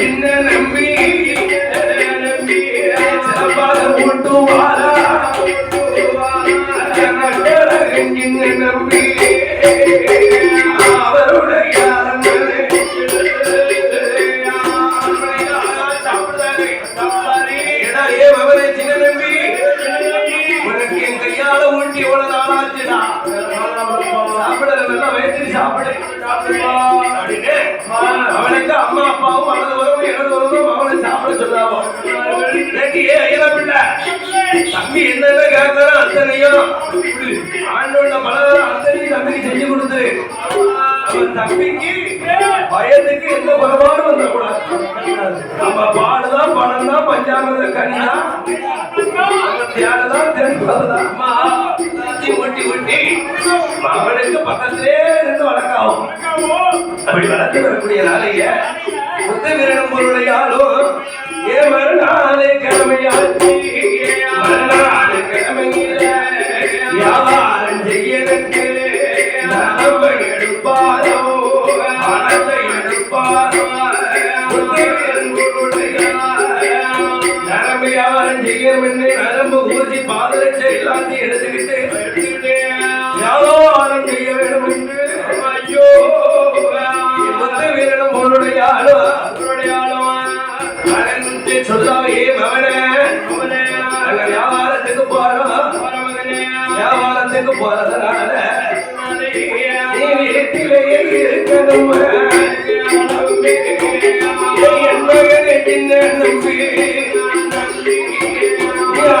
என்ன நம்பி என்ன நம்பி வாரா ஆண்டோட பலரும் அத்தனையும் தம்பிக்கு செஞ்சு கொடுத்துரு அவன் தம்பிக்கு வயதுக்கு எந்த குறைபாடும் வந்துடக்கூடாது. நம்ம பாடுதான் பணம் தான் பஞ்சாமிரத கனியா தியானதான் தெரிஞ்சதுதான் அம்மா ஊட்டி ஊட்டி ஊட்டி அவனுக்கு பக்கத்திலே இருந்து வளர்க்காவும் அப்படி வளர்த்து வரக்கூடிய நாளைய புத்த வீரனும் பொருளையாலும் ஏ மறுநாளை எல்லாத்தையும் எடுத்துக்கிட்டு வியாபாரம் செய்ய வேண்டும் என்று. ஐயோ. முத்து வீரனும் பொருளுடைய ஆளோ அவருடைய ஆளோ அனந்து சொல்லாவே மகனே வியாபாரத்துக்கு போறோம் வியாபாரத்துக்கு போறதுனால நீ வீட்டிலேயே இருக்கணும்? என் மகனை சின்ன நம்பி.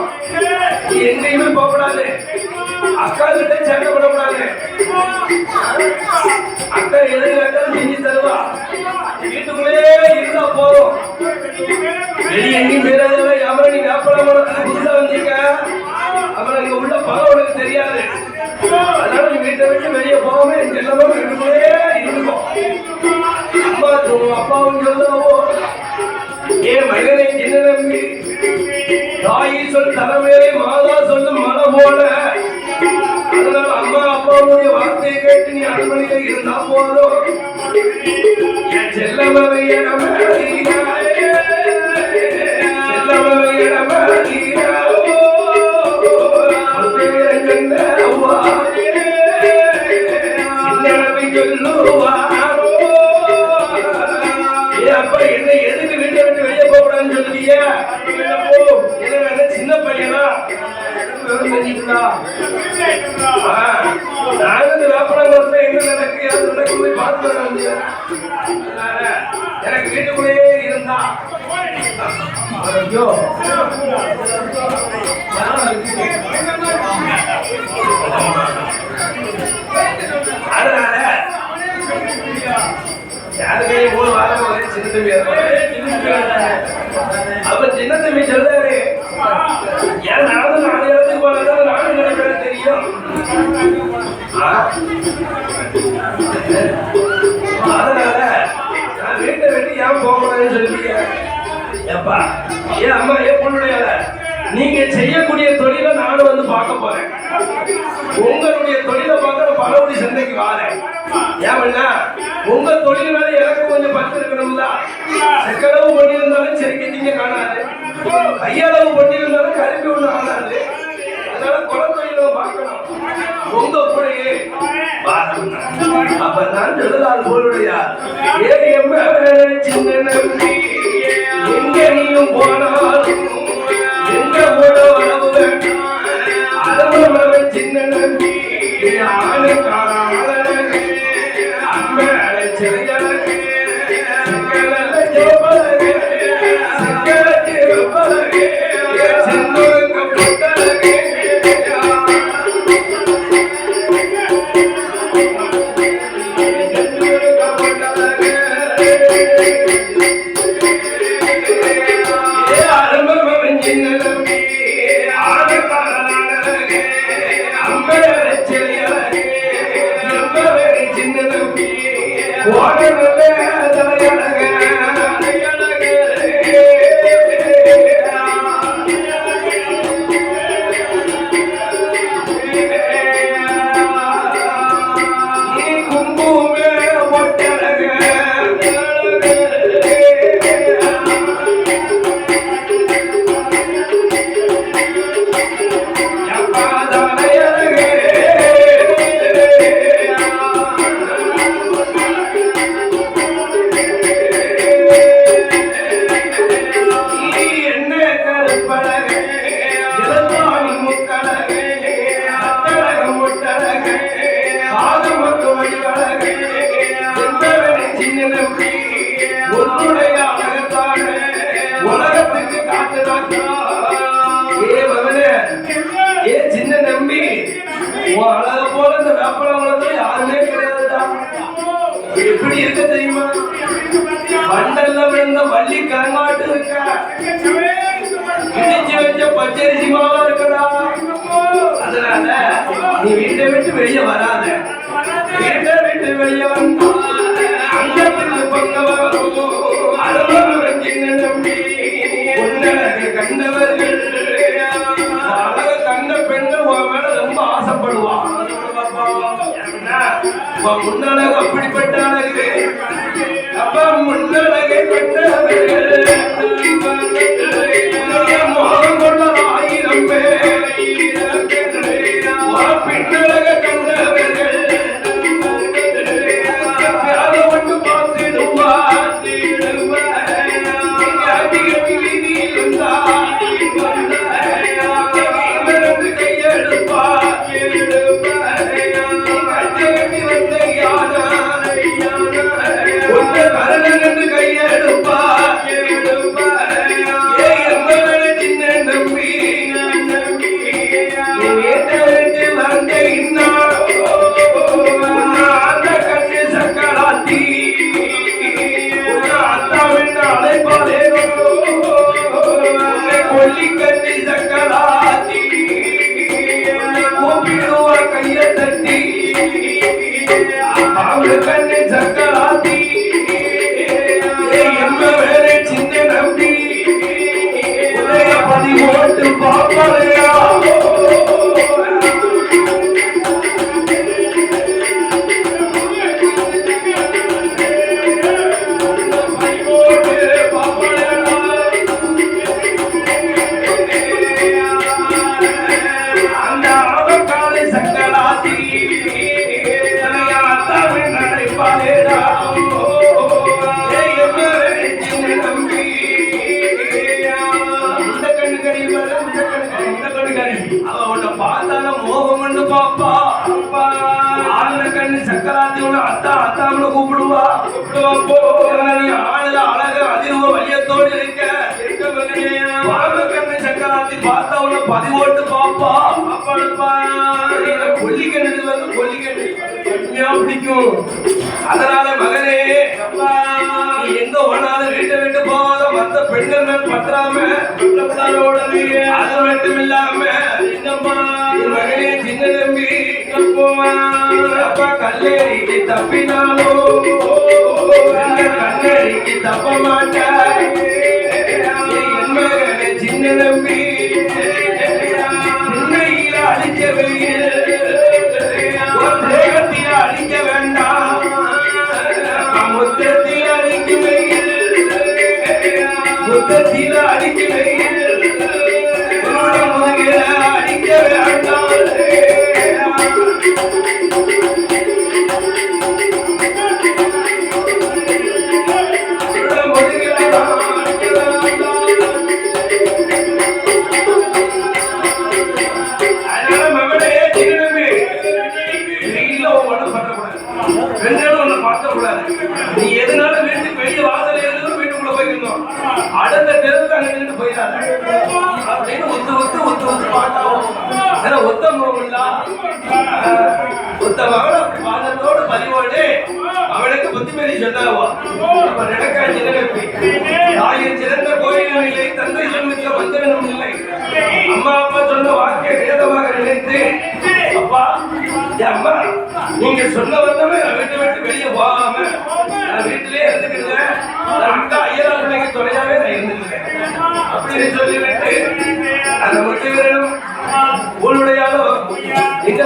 சொல்லிட்டு எங்கேயுமே போகக்கூடாது. அக்கா கிட்ட சண்டை போடக்கூடாது. அக்கா எது கேட்டாலும் செஞ்சு தருவா? வீட்டுக்குள்ளே இருந்தா போதும். வெளியே எங்கேயும் போயிடாத அப்புறம் நீங்க வியாபாரம் புதுசா வந்தீங்க அப்புறம் இங்க உள்ள பலம் உனக்கு தெரியாது. அதனால நீ வீட்டை விட்டு வெளியே போகாம எல்லாமே அப்பாவும் சொல்லவோ தாயி சொல் தலைமையிலே மாதா சொல்லும் மன போல. அதனால் அம்மா அப்பாவுடைய வார்த்தையை கேட்டு நீ அரண்மனையில இருந்தா போதும். என் செல்லமவைய நம்ம செல்லமவைய நம்ம விவரம் தெரிஞ்சுங்களா? ஏப்பா ஏன் அம்மா ஏன் பொண்ணுடைய நீங்க செய்யக்கூடிய தொழிலை நானும் வந்து பார்க்க போறேன். உங்களுடைய தொழிலை பார்க்க பலவடி சந்தைக்கு வாரேன். ஏன்னா உங்க தொழில் மேல எனக்கு கொஞ்சம் பத்து இருக்கணும்ல. செக்களவு பண்ணியிருந்தாலும் செருக்கி திங்க காணாது. கையளவு பண்ணியிருந்தாலும் கருப்பி ஒண்ணு ஆனாது அதனால குலத்தொழிலை பார்க்கணும். உங்க கூடயே அப்பதான் அப்ப நான் போலுடையா மண்டல்ல விழுந்த வள்ளி கரங்காட்டு இருக்கா? வச்ச பச்சரிசி மாவா இருக்கடா? அதனால நீ வீட்டை விட்டு வெளியே வராத. வீட்டை விட்டு வெளியே வந்தா அங்கத்துக்கு பங்க வரும். சின்ன கண்டவர்கள். கண்ட பெண்கள் உன் மேல ரொம்ப ஆசைப்படுவான். ஏன்னா, அப்படிப்பட்ட அப்ப முன்னழகை கண்டவர்கள் maneira. சக்கராத்தி பார்த்தா உன்னை பதிவோட்டு பாப்பா. பாப்பாளுப்பா. நீ வந்து கொல்லிக்கண்ணு. கடுமையா பிடிக்கும் அதனால மகனே எங்க போனாலும் வீட்டை விட்டு போகாத மத்த பெண்கள் பற்றாம அது மட்டும் இல்லாம மகனே சின்ன தம்பி கல்லேரிக்கு தப்பினாலோ கல்லறிக்கு தப்ப மாட்டாய் என் மகனே சின்ன தம்பி உன்னையில அழிக்க வெயில் உன் தேகத்தில அழிக்க வேண்டாம் முத்தத்தில அப்படின்னு ஒத்து ஒத்து ஒத்து ஒத்து பார்த்தாவும் ஏன்னா ஒத்த முகமில்லா ஒத்த மகள பாதத்தோடு பதிவோடு அவளுக்கு புத்திமதி சொன்னாவா அப்ப நடக்க சிறப்பு தாயின் சிறந்த கோயிலும் இல்லை தந்தை ஜென்மத்தில் வந்தவனும் இல்லை அம்மா அப்பா சொன்ன வாக்கிய வேதமாக நினைத்து அப்பா அம்மா நீங்க சொன்ன வந்தவன் வீட்டு வீட்டை விட்டு வெளியே போகாம வீட்டிலே இருந்துக்கிறேன் நான் அங்க ஐயரா துணையாவே நான் இருந்துக்கிறேன் அப்படின்னு சொல்லிவிட்டு அந்த முட்டை வீரனும் எங்க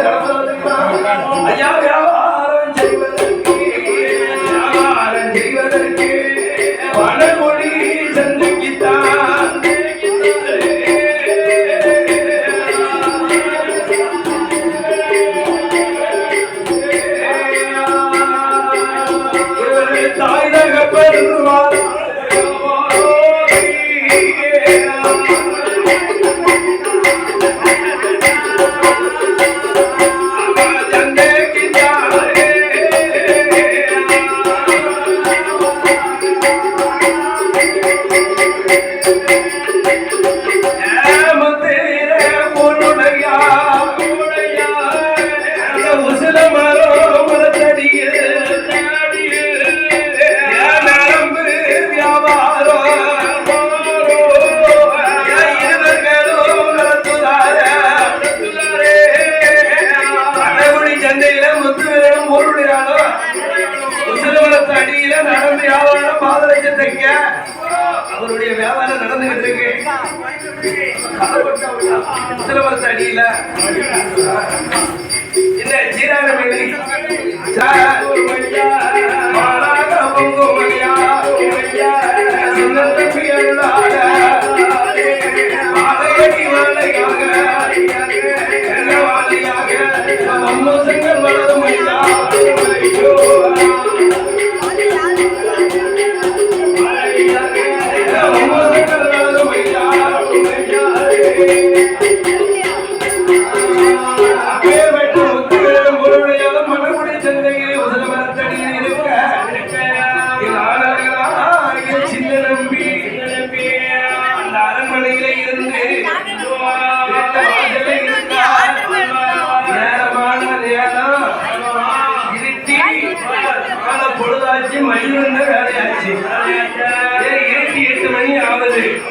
வியாபாரம் பாதரட்சம் அவருடைய வியாபாரம் நடந்துகிட்டு இருக்கு. உசிலவரத்து அடியில என்ன சீரான மேலி மாறாக பொங்கும் ஐயா பொழுதாச்சு மணி வேலையாச்சு எட்டு மணி ஆகுது.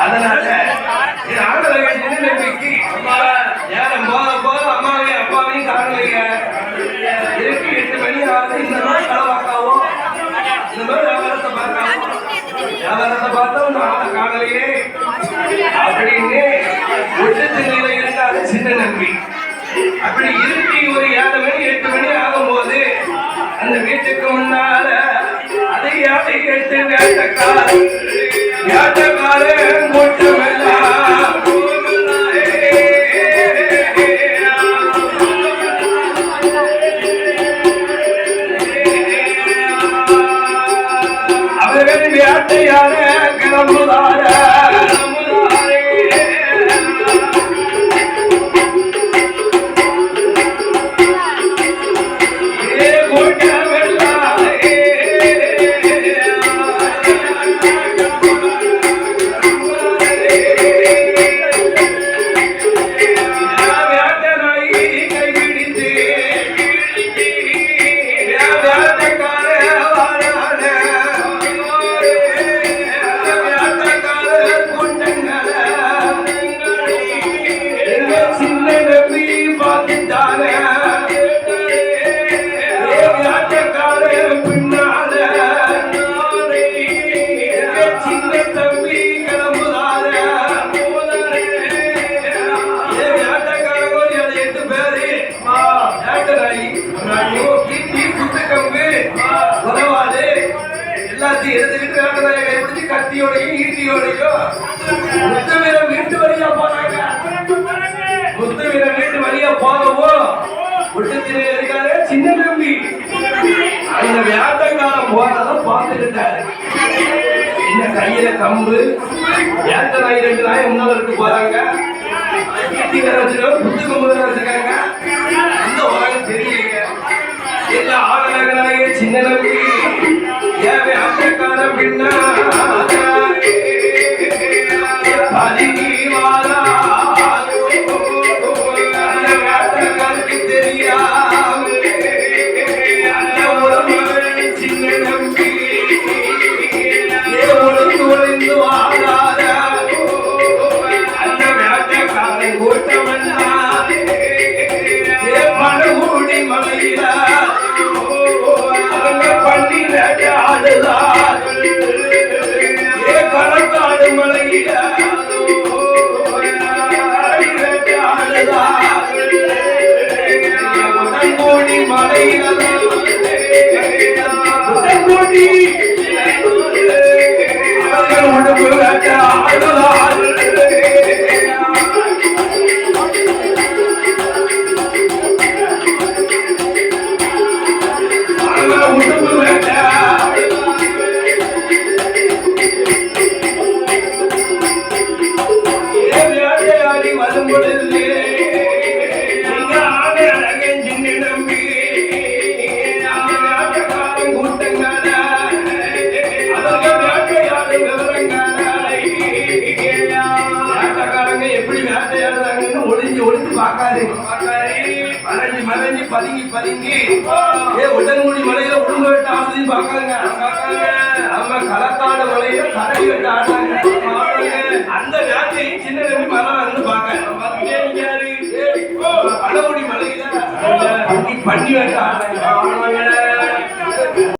அதனால என் போத போத அம்மாவையும் அப்பாவையும் காணலைங்க இருக்கு எட்டு மணி ஆகுது. இந்த நாள் இந்த மாதிரி வியாபாரத்தை பார்க்காவோ வியாபாரத்தை பார்த்தா உங்க ஆளை காணலையே அப்படின்னு உச்சத்தில இருக்காது சின்ன நம்பி அப்படி இருட்டி ஒரு ஏழு மணி எட்டு மணி ஆகும்போது அந்த வீட்டுக்கு முன்னால அதை யாரை கேட்டு வேட்டக்கார வேட்டக்கார கூட்டமெல்லாம் விட்டுத்திரையில இருக்காரு சின்ன தம்பி. அந்த வேட்டக்காரன் போறத பார்த்துக்கிட்டாரு. இந்த கையில கம்பு ஏத்த நாய் ரெண்டு நாய் முன்னால இருக்கு போறாங்க. கீர்த்தி வேற வச்சிருக்காங்க புத்து கம்பு வேற வச்சிருக்காங்க அந்த உலகம் தெரியலைங்க. எங்க ஆடநகராய சின்ன நம்பி ஏன் வேட்டக்கார பின்னா அவர்கள் உடம்பு வேட்ட ஏ உடன்குடி மலையில உடுங்க வெட்ட ஆடுதுன்னு பார்க்காங்க நம்ம களத்தாடு மலையில கரடி வெட்ட ஆடுறாங்க. அந்த வேட்டை சின்ன நம்பி மரம் வந்து பார்க்க பழமுடி மலையில பண்ணி வெட்ட ஆடுறாங்க.